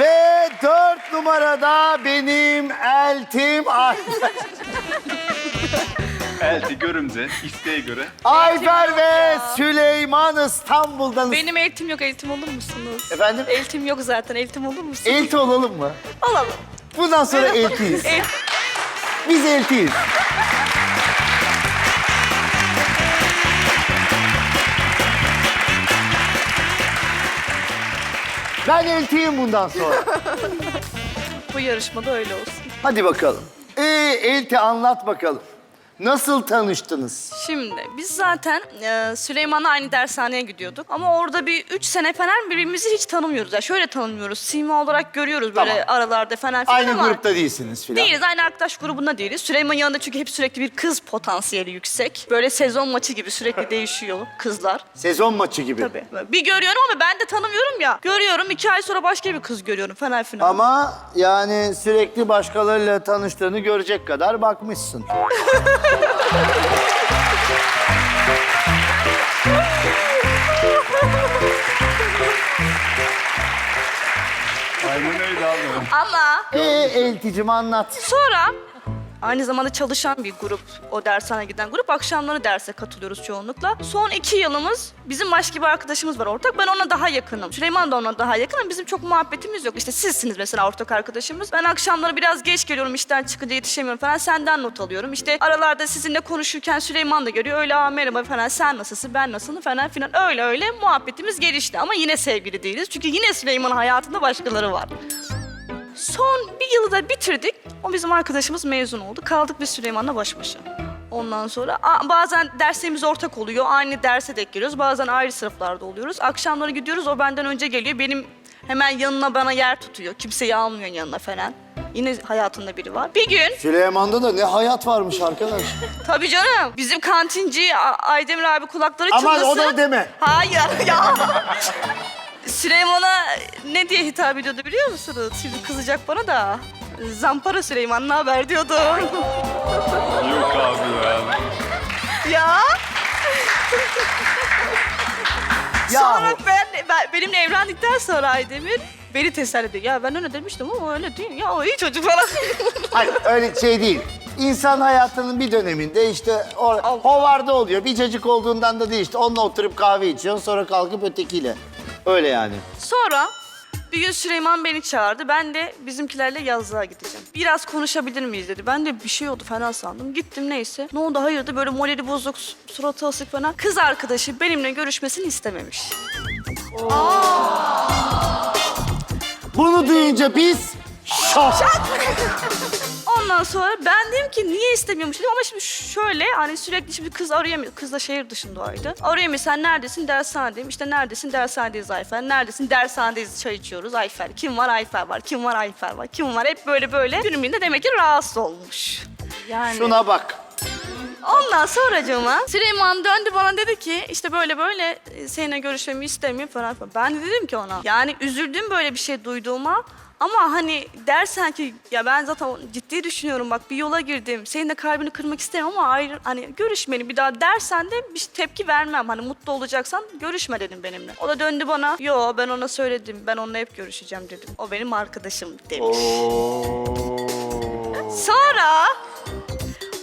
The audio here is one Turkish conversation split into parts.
Ve dört numarada benim eltim Ayfer. Elti görümce isteğe göre. Ayfer ve Süleyman İstanbul'dan. Benim eltim yok, eltim olur musunuz? Efendim? Eltim yok zaten, eltim olur musunuz? Elti olalım mı? Olalım. Bundan sonra eltiyiz. El- Biz eltiyiz. Ben eltiyim bundan sonra. Bu yarışmada öyle olsun. Hadi bakalım. Ee, elti anlat bakalım. Nasıl tanıştınız? Şimdi biz zaten e, Süleyman'la aynı dershaneye gidiyorduk. Ama orada bir üç sene falan birbirimizi hiç tanımıyoruz. Ya şöyle tanımıyoruz. Sima olarak görüyoruz böyle Tamam. aralarda falan filan Aynı ama... grupta değilsiniz filan. Değiliz, aynı arkadaş grubunda değiliz. Süleyman yanında çünkü hep sürekli bir kız potansiyeli yüksek. Böyle sezon maçı gibi sürekli değişiyor kızlar. Sezon maçı gibi. Tabii. Bir görüyorum ama ben de tanımıyorum ya. Görüyorum, iki ay sonra başka bir kız görüyorum falan filan. Ama yani sürekli başkalarıyla tanıştığını görecek kadar bakmışsın. Aynen öyle abi. Ama Ee, elticim anlat. Sonra aynı zamanda çalışan bir grup, o dershane giden grup. Akşamları derse katılıyoruz çoğunlukla. Son iki yılımız bizim başka bir arkadaşımız var ortak. Ben ona daha yakınım. Süleyman da ona daha yakınım. Bizim çok muhabbetimiz yok. İşte sizsiniz mesela ortak arkadaşımız. Ben akşamları biraz geç geliyorum, işten çıkınca yetişemiyorum falan. Senden not alıyorum. İşte aralarda sizinle konuşurken Süleyman da görüyor. Öyle Aa, merhaba falan sen nasılsın, ben nasılım falan filan. Öyle öyle muhabbetimiz gelişti. Ama yine sevgili değiliz. Çünkü yine Süleyman'ın hayatında başkaları var. Son bir yılı da bitirdik. O bizim arkadaşımız mezun oldu. Kaldık biz Süleyman'la baş başa. Ondan sonra bazen derslerimiz ortak oluyor. Aynı derse denk geliyoruz. Bazen ayrı sınıflarda oluyoruz. Akşamları gidiyoruz. O benden önce geliyor. Benim hemen yanına bana yer tutuyor. Kimseyi almıyor yanına falan. Yine hayatında biri var. Bir gün Süleyman'da da ne hayat varmış arkadaş. Tabii canım. Bizim kantinci A- Aydemir abi kulakları Aman çınlasın. o da deme. Hayır ya. Süleyman'a ne diye hitap ediyordu biliyor musunuz? Şimdi kızacak bana da. Zampara Süleyman ne haber diyordu. Yok abi ya. ya. Ya Sonra ben, ben benimle evlendikten sonra Aydemir beni teselli ediyor. Ya ben öyle demiştim ama öyle değil. Ya o iyi çocuk falan. hayır öyle şey değil. İnsan hayatının bir döneminde işte o, hovarda oluyor. Bir çocuk olduğundan da değil işte. Onunla oturup kahve içiyorsun sonra kalkıp ötekiyle. Öyle yani. Sonra bir gün Süleyman beni çağırdı. Ben de bizimkilerle yazlığa gideceğim. Biraz konuşabilir miyiz dedi. Ben de bir şey oldu falan sandım. Gittim neyse. Ne oldu hayırdır böyle morali bozuk, su- suratı asık falan. Kız arkadaşı benimle görüşmesini istememiş. Bunu duyunca biz şok. Ondan sonra ben dedim ki niye istemiyormuş dedim ama şimdi şöyle hani sürekli şimdi kız arayamıyor. Kız da şehir dışındaydı. Arayamıyor sen neredesin dershanedeyim. İşte neredesin dershanedeyiz Ayfer. Neredesin dershanedeyiz çay içiyoruz Ayfer. Kim var Ayfer var. Kim var Ayfer var. Kim var hep böyle böyle. Günümünde demek ki rahatsız olmuş. Yani. Şuna bak. Ondan sonracığıma Süleyman döndü bana dedi ki işte böyle böyle e, seninle görüşmemi istemiyor falan. falan. Ben de dedim ki ona yani üzüldüm böyle bir şey duyduğuma. Ama hani dersen ki ya ben zaten ciddi düşünüyorum bak bir yola girdim. Senin de kalbini kırmak istemem ama ayrı hani görüşmeni bir daha dersen de bir tepki vermem. Hani mutlu olacaksan görüşme dedim benimle. O da döndü bana yo ben ona söyledim ben onunla hep görüşeceğim dedim. O benim arkadaşım demiş. Sonra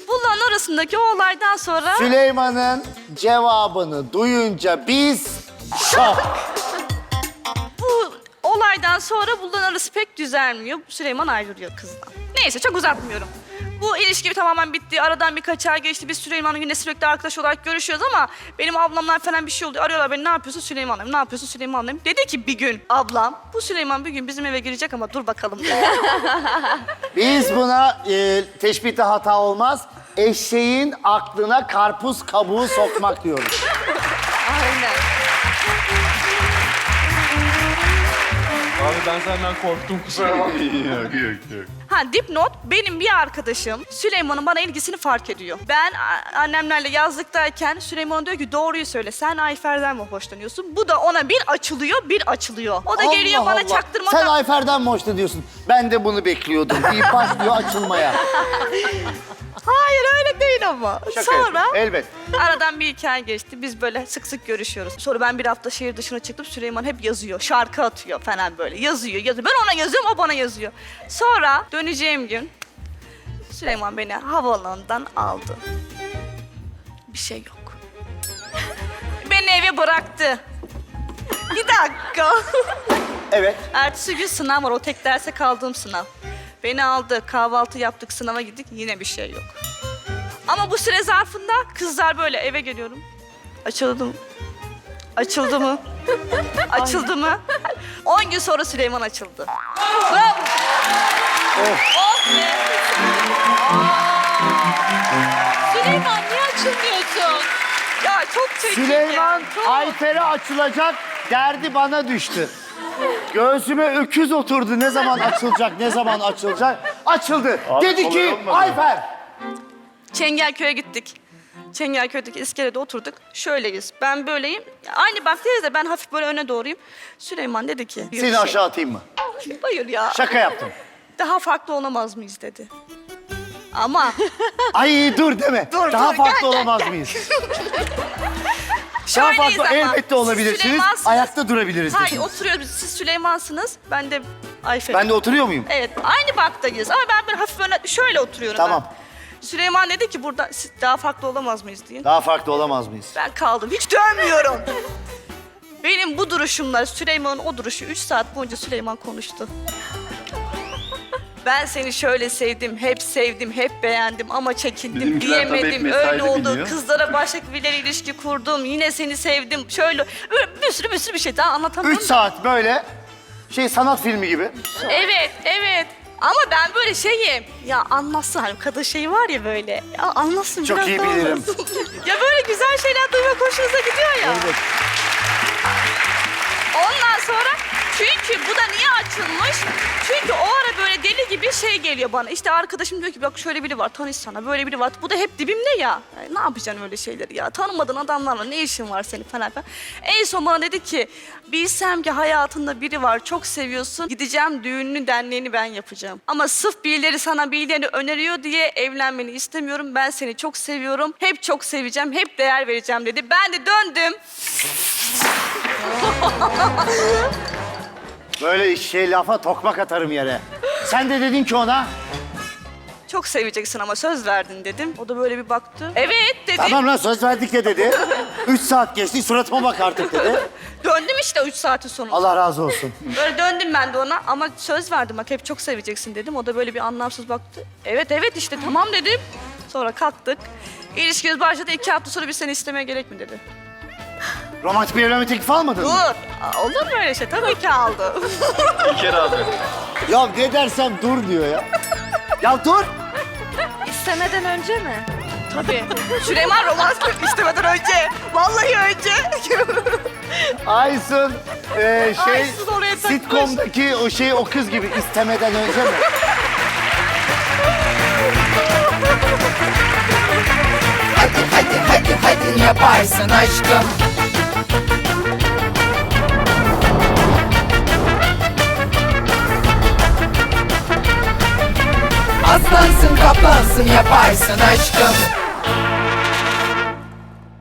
bunların arasındaki o olaydan sonra Süleyman'ın cevabını duyunca biz şok. Bu olaydan sonra bunların arası pek düzelmiyor. Süleyman ayrılıyor kızdan. Neyse çok uzatmıyorum. Bu ilişki tamamen bitti. Aradan birkaç ay geçti. Biz Süleyman'la yine sürekli arkadaş olarak görüşüyoruz ama benim ablamlar falan bir şey oluyor. Arıyorlar beni ne yapıyorsun Süleyman'ım ne yapıyorsun Süleyman'ım. Dedi ki bir gün ablam bu Süleyman bir gün bizim eve girecek ama dur bakalım. dedi. Biz buna e, teşbihte hata olmaz. Eşeğin aklına karpuz kabuğu sokmak diyoruz. Aynen. Abi ben senden korktum kusura bakma. yok yok yok. Ha dipnot benim bir arkadaşım Süleyman'ın bana ilgisini fark ediyor. Ben a- annemlerle yazlıktayken Süleyman diyor ki doğruyu söyle sen Ayfer'den mi hoşlanıyorsun? Bu da ona bir açılıyor bir açılıyor. O da geliyor Allah bana Allah. çaktırmadan. Sen Ayfer'den mi hoşlanıyorsun? Ben de bunu bekliyordum deyip başlıyor açılmaya. Hayır öyle değil ama. Şaka Sonra yapıyorum. Elbet. aradan bir iki ay geçti. Biz böyle sık sık görüşüyoruz. Sonra ben bir hafta şehir dışına çıktım. Süleyman hep yazıyor. Şarkı atıyor falan böyle. Yazıyor, yazıyor. Ben ona yazıyorum, o bana yazıyor. Sonra döneceğim gün Süleyman beni havaalanından aldı. Bir şey yok. beni eve bıraktı. Bir dakika. Evet. Ertesi gün sınav var. O tek derse kaldığım sınav. Beni aldı. Kahvaltı yaptık. Sınava gittik. Yine bir şey yok. Ama bu süre zarfında kızlar böyle eve geliyorum. Açıldı mı? Açıldı mı? Açıldı mı? 10 gün sonra Süleyman açıldı. Bravo. Oh be. Süleyman niye açılmıyorsun? Ya çok çekici. Süleyman. Ayfer'e açılacak derdi bana düştü. Göğsüme öküz oturdu. Ne zaman açılacak, ne zaman açılacak? Açıldı. Dedi ki olmadı. Ayfer. Çengelköy'e gittik. Çengelköy'deki iskelede oturduk. Şöyleyiz. Ben böyleyim. Aynı bakteriyiz de ben hafif böyle öne doğruyum. Süleyman dedi ki... Seni Şey- aşağı atayım mı? Hayır ya. Şaka yaptım. Daha farklı olamaz mıyız dedi. Ama Ay dur deme. Dur, Daha dur, farklı gel, gel, olamaz mıyız? Daha şöyleyiz farklı ama. elbette olabilirsiniz. Süleymansınız. Ayakta durabiliriz Hayır dediniz. oturuyoruz. Siz Süleyman'sınız. Ben de Ayfer. Ben de oturuyor muyum? Evet aynı baktayız ama ben böyle hafif öne şöyle oturuyorum Tamam. ben. Süleyman dedi ki burada siz daha farklı olamaz mıyız deyin. Daha farklı olamaz mıyız? Ben kaldım. Hiç dönmüyorum. Benim bu duruşumla Süleyman'ın o duruşu 3 saat boyunca Süleyman konuştu. Ben seni şöyle sevdim, hep sevdim, hep beğendim ama çekindim, Bizimkiler tabii hep diyemedim. Öyle oldu. biniyor. Kızlara başka biriyle ilişki kurdum. Yine seni sevdim. Şöyle böyle bir sürü bir sürü bir şey daha anlatamam. Üç saat böyle şey sanat filmi gibi. Evet, evet. Ama ben böyle şeyim. Ya anlatsın hani kadın şeyi var ya böyle. Ya anlatsın Çok biraz iyi daha bilirim. anlatsın. ya böyle güzel şeyler duymak hoşunuza gidiyor ya. Evet. Ondan sonra çünkü bu da niye açılmış? Çünkü o ara böyle deli gibi şey geliyor bana. İşte arkadaşım diyor ki bak şöyle biri var tanışsana böyle biri var. Bu da hep dibimde ya. Ay, ne yapacaksın öyle şeyleri ya? Tanımadığın adamlarla ne işin var senin falan filan. En son bana dedi ki bilsem ki hayatında biri var çok seviyorsun. Gideceğim düğününü derneğini ben yapacağım. Ama sırf birileri sana birilerini öneriyor diye evlenmeni istemiyorum. Ben seni çok seviyorum. Hep çok seveceğim. Hep değer vereceğim dedi. Ben de döndüm. Böyle şey lafa tokmak atarım yere. Sen de dedin ki ona Çok seveceksin ama söz verdin dedim. O da böyle bir baktı. Evet dedi. tamam lan söz verdik ya dedi. Üç saat geçti suratıma bak artık dedi. Döndüm işte üç saatin sonunda. Allah razı olsun. Böyle döndüm ben de ona ama söz verdim bak hep çok seveceksin dedim. O da böyle bir anlamsız baktı. Evet evet işte tamam dedim. Sonra kalktık. İlişkimiz başladı iki hafta sonra bir seni istemeye gerek mi dedi. Romantik bir evlenme teklifi almadın Dur. mı? Aa, Olur mu öyle şey? Tabii ki aldı. Bir kere aldı. Ya ne dersem dur diyor ya. Ya dur. İstemeden önce mi? Tabii. Süleyman romantik istemeden önce. Vallahi önce. Aysun e, şey Aysun oraya takmış. sitcom'daki o şey o kız gibi istemeden önce mi? Hadi hadi hadi hadi yaparsın aşkım Aslansın kaplansın yaparsın aşkım